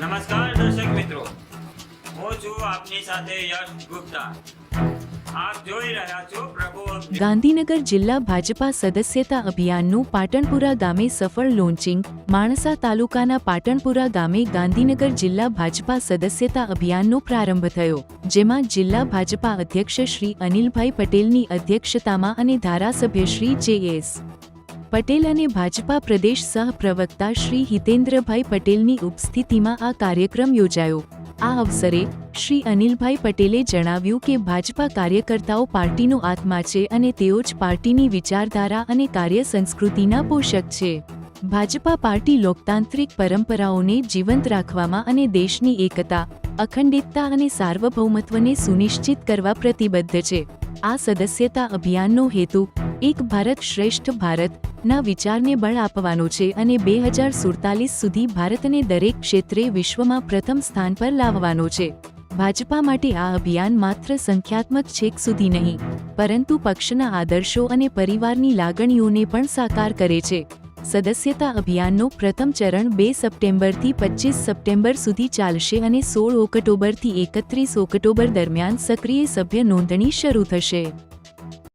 નમસ્કાર દર્શક મિત્રો. હું છું આપની સાથે યશ ગુપ્તા. ગાંધીનગર જિલ્લા ભાજપા સદસ્યતા અભિયાનનું પાટણપુરા ગામે સફળ લોન્ચિંગ માણસા તાલુકાના પાટણપુરા ગામે ગાંધીનગર જિલ્લા ભાજપા સદસ્યતા અભિયાનનો પ્રારંભ થયો. જેમાં જિલ્લા ભાજપા અધ્યક્ષ શ્રી અનિલભાઈ પટેલની અધ્યક્ષતામાં અને ધારાસભ્ય શ્રી જે એસ પટેલ અને ભાજપા પ્રદેશ સહ પ્રવક્તા શ્રી હિતેન્દ્રભાઈ પટેલની ઉપસ્થિતિમાં આ કાર્યક્રમ યોજાયો. આ અવસરે શ્રી અનિલભાઈ પટેલે જણાવ્યું કે ભાજપા કાર્યકર્તાઓ પાર્ટીનો આત્મા છે અને તેઓ જ પાર્ટીની વિચારધારા અને કાર્ય સંસ્કૃતિના પોષક છે. ભાજપા પાર્ટી લોકતાંત્રિક પરંપરાઓને જીવંત રાખવામાં અને દેશની એકતા, અખંડિતતા અને સાર્વભૌમત્વને સુનિશ્ચિત કરવા પ્રતિબદ્ધ છે. આ સદસ્યતા અભિયાનનો હેતુ, એક ભારત શ્રેષ્ઠ ભારત ના વિચારને બળ આપવાનો છે અને બે હજાર સુડતાલીસ સુધી ભારતને દરેક ક્ષેત્રે વિશ્વમાં પ્રથમ સ્થાન પર લાવવાનો છે. ભાજપા માટે આ અભિયાન માત્ર સંખ્યાત્મક છેક સુધી નહીં, પરંતુ પક્ષના આદર્શો અને પરિવારની લાગણીઓને પણ સાકાર કરે છે. સદસ્યતા અભિયાનનો પ્રથમ ચરણ બે સપ્ટેમ્બરથી પચીસ સપ્ટેમ્બર સુધી ચાલશે અને સોળ ઓક્ટોબરથી એકત્રીસ ઓક્ટોબર દરમિયાન સક્રિય સભ્ય નોંધણી શરૂ થશે.